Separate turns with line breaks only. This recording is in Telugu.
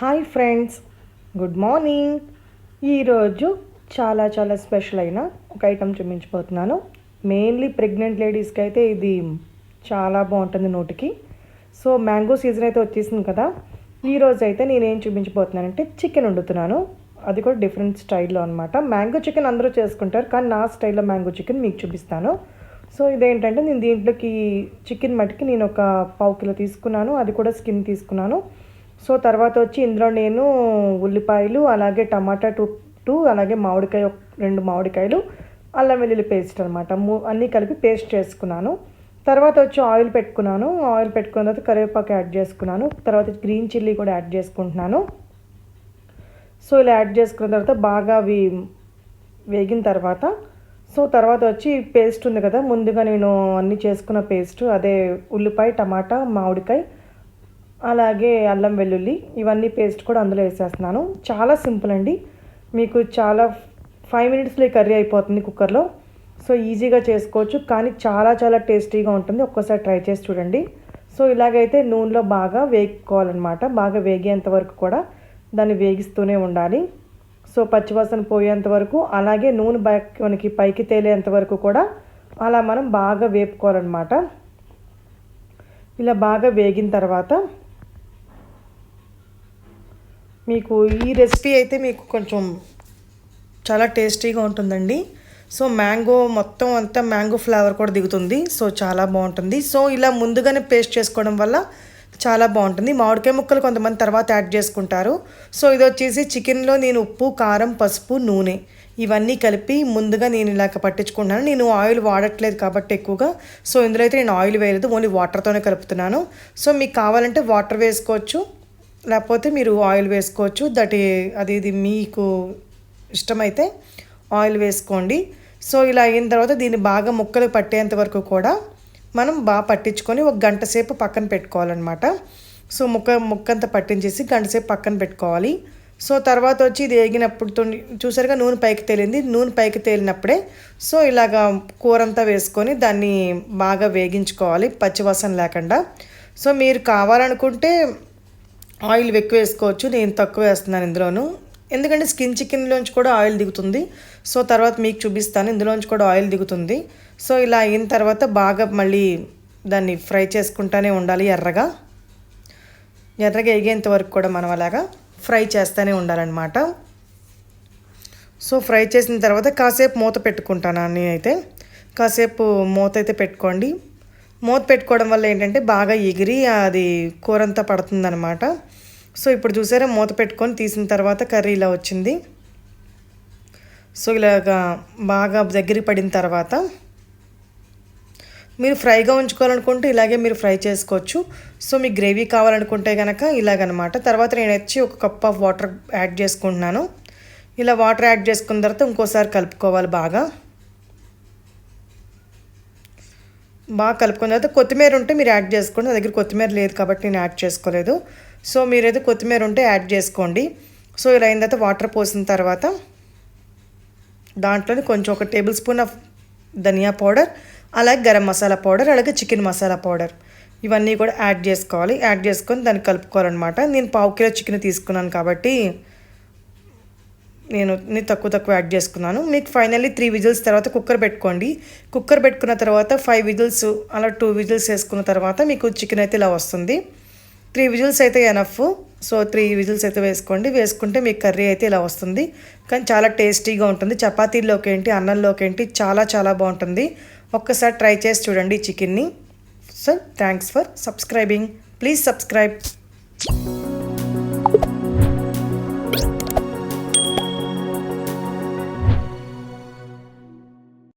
Hi friends good morning. ఈరోజు చాలా చాలా స్పెషల్ అయిన ఒక ఐటెం చూపించబోతున్నాను. మెయిన్లీ ప్రెగ్నెంట్ లేడీస్కి అయితే ఇది చాలా బాగుంటుంది నోటికి. సో మ్యాంగో సీజన్ అయితే వచ్చేసింది కదా. ఈరోజు అయితే నేనేం చూపించబోతున్నానంటే చికెన్ వండుతున్నాను. అది కూడా డిఫరెంట్ స్టైల్లో అనమాట మ్యాంగో చికెన్ అందరూ చేసుకుంటారు కానీ నా స్టైల్లో మ్యాంగో చికెన్ మీకు చూపిస్తాను. సో ఇదేంటంటే నేను దీంట్లోకి చికెన్ మటుకి నేను ఒక పావు కిలో తీసుకున్నాను అది కూడా స్కిన్ తీసుకున్నాను. సో తర్వాత వచ్చి ఇందులో నేను ఉల్లిపాయలు అలాగే టమాటా టూ టూ అలాగే మామిడికాయ రెండు మామిడికాయలు అల్లం వెల్లుల్లి పేస్ట్ అనమాట అన్నీ కలిపి పేస్ట్ చేసుకున్నాను. తర్వాత వచ్చి ఆయిల్ పెట్టుకున్నాను. ఆయిల్ పెట్టుకున్న తర్వాత కరివేపాకు యాడ్ చేసుకున్నాను. తర్వాత గ్రీన్ చిల్లీ కూడా యాడ్ చేసుకుంటున్నాను. సో ఇలా యాడ్ చేసుకున్న తర్వాత బాగా అవి వేగిన తర్వాత సో తర్వాత వచ్చి పేస్ట్ ఉంది కదా ముందుగా నేను అన్నీ చేసుకున్న పేస్ట్ అదే ఉల్లిపాయ టమాటా మామిడికాయ అలాగే అల్లం వెల్లుల్లి ఇవన్నీ పేస్ట్ కూడా అందులో వేసేస్తున్నాను. చాలా సింపుల్ అండి. మీకు చాలా ఫైవ్ మినిట్స్లో ఈ కర్రీ అయిపోతుంది కుక్కర్లో. సో ఈజీగా చేసుకోవచ్చు కానీ చాలా చాలా టేస్టీగా ఉంటుంది. ఒక్కసారి ట్రై చేసి చూడండి. సో ఇలాగైతే నూనెలో బాగా వేగుకోవాలన్నమాట. బాగా వేగేంత వరకు కూడా. దాన్ని వేగిస్తూనే ఉండాలి. సో పచ్చివాసన పోయేంత వరకు అలాగే నూనె బయ మనకి పైకి తేలేంత వరకు కూడా అలా మనం బాగా వేపుకోవాలన్నమాట. ఇలా బాగా వేగిన తర్వాత మీకు ఈ రెసిపీ అయితే మీకు కొంచెం చాలా టేస్టీగా ఉంటుందండి. సో మ్యాంగో మొత్తం అంతా మ్యాంగో ఫ్లేవర్ కూడా దిగుతుంది. సో చాలా బాగుంటుంది. సో ఇలా ముందుగానే పేస్ట్ చేసుకోవడం వల్ల చాలా బాగుంటుంది. మామిడికాయ ముక్కలు కొంతమంది తర్వాత యాడ్ చేసుకుంటారు. సో ఇది వచ్చేసి చికెన్లో నేను ఉప్పు కారం పసుపు నూనె ఇవన్నీ కలిపి ముందుగా నేను ఇలాగ పట్టించుకుంటున్నాను. నేను ఆయిల్ వాడట్లేదు కాబట్టి ఎక్కువగా. సో ఇందులో అయితే నేను ఆయిల్ వేయలేదు. ఓన్లీ వాటర్తోనే కలుపుతున్నాను. సో మీకు కావాలంటే వాటర్ వేసుకోవచ్చు. లేకపోతే మీరు ఆయిల్ వేసుకోవచ్చు. దట్ అది ఇది మీకు ఇష్టమైతే ఆయిల్ వేసుకోండి. సో ఇలా అయిన తర్వాత దీన్ని బాగా ముక్కలు పట్టేంత వరకు కూడా మనం బాగా పట్టించుకొని ఒక గంట సేపు పక్కన పెట్టుకోవాలన్నమాట. సో ముక్క ముక్కంతా పట్టించేసి గంట సేపు పక్కన పెట్టుకోవాలి. సో తర్వాత వచ్చి ఇది వేగినప్పుడు చూసారుగా నూనె పైకి తేలింది. నూనె పైకి తేలినప్పుడే సో ఇలాగా కూర అంతా వేసుకొని దాన్ని బాగా వేగించుకోవాలి. పచ్చివాసన లేకుండా. సో మీరు కావాలనుకుంటే ఆయిల్ ఎక్కువ వేసుకోవచ్చు. నేను తక్కువ వేస్తున్నాను ఇందులోను. ఎందుకంటే స్కిన్ చికెన్లోంచి కూడా ఆయిల్ దిగుతుంది. సో తర్వాత మీకు చూపిస్తాను. ఇందులోంచి కూడా ఆయిల్ దిగుతుంది. సో ఇలా అయిన తర్వాత బాగా మళ్ళీ దాన్ని ఫ్రై చేసుకుంటానే ఉండాలి ఎర్రగా. ఎర్రగా ఎగేంత వరకు కూడా మనం అలాగా ఫ్రై చేస్తూనే ఉండాలన్నమాట. సో ఫ్రై చేసిన తర్వాత కాసేపు మూత పెట్టుకుంటాను నేనైతే. కాసేపు మూత అయితే పెట్టుకోండి. మూత పెట్టుకోవడం వల్ల ఏంటంటే బాగా ఎగిరి అది కూర అంతా పడుతుందన్నమాట. సో ఇప్పుడు చూసారా మూత పెట్టుకొని తీసిన తర్వాత కర్రీ ఇలా వచ్చింది. సో ఇలాగా బాగా దగ్గర పడిన తర్వాత మీరు ఫ్రైగా ఉంచుకోవాలనుకుంటే ఇలాగే మీరు ఫ్రై చేసుకోవచ్చు. సో మీకు గ్రేవీ కావాలనుకుంటే కనుక ఇలాగనమాట. తర్వాత నేను వచ్చి ఒక కప్ ఆఫ్ వాటర్ యాడ్ చేసుకుంటున్నాను. ఇలా వాటర్ యాడ్ చేసుకున్న తర్వాత ఇంకోసారి కలుపుకోవాలి బాగా. బాగా కలుపుకున్న తర్వాత కొత్తిమీర ఉంటే మీరు యాడ్ చేసుకోండి. నా దగ్గర కొత్తిమీర లేదు కాబట్టి నేను యాడ్ చేసుకోలేదు. సో మీరైతే కొత్తిమీర ఉంటే యాడ్ చేసుకోండి. సో ఇలా అయిన తర్వాత వాటర్ పోసిన తర్వాత దాంట్లోనే కొంచెం ఒక table spoon of dhania powder అలాగే గరం మసాలా పౌడర్ అలాగే చికెన్ మసాలా పౌడర్ ఇవన్నీ కూడా యాడ్ చేసుకోవాలి. యాడ్ చేసుకొని దాన్ని కలుపుకోవాలన్నమాట. నేను పావు కిలో చికెన్ తీసుకున్నాను కాబట్టి నేను తక్కువ తక్కువ యాడ్ చేసుకున్నాను. మీకు ఫైనల్లీ త్రీ విజిల్స్ తర్వాత కుక్కర్ పెట్టుకోండి. కుక్కర్ పెట్టుకున్న తర్వాత ఫైవ్ విజిల్స్ అలా టూ విజిల్స్ వేసుకున్న తర్వాత మీకు చికెన్ అయితే ఇలా వస్తుంది. త్రీ విజిల్స్ అయితే ఎనఫ్ సో త్రీ విజిల్స్ అయితే వేసుకోండి. వేసుకుంటే మీకు కర్రీ అయితే ఇలా వస్తుంది. కానీ చాలా టేస్టీగా ఉంటుంది. చపాతీలోకి ఏంటి అన్నంలోకి ఏంటి చాలా చాలా బాగుంటుంది. ఒక్కసారి ట్రై చేసి చూడండి చికెన్ని. So thanks for subscribing please subscribe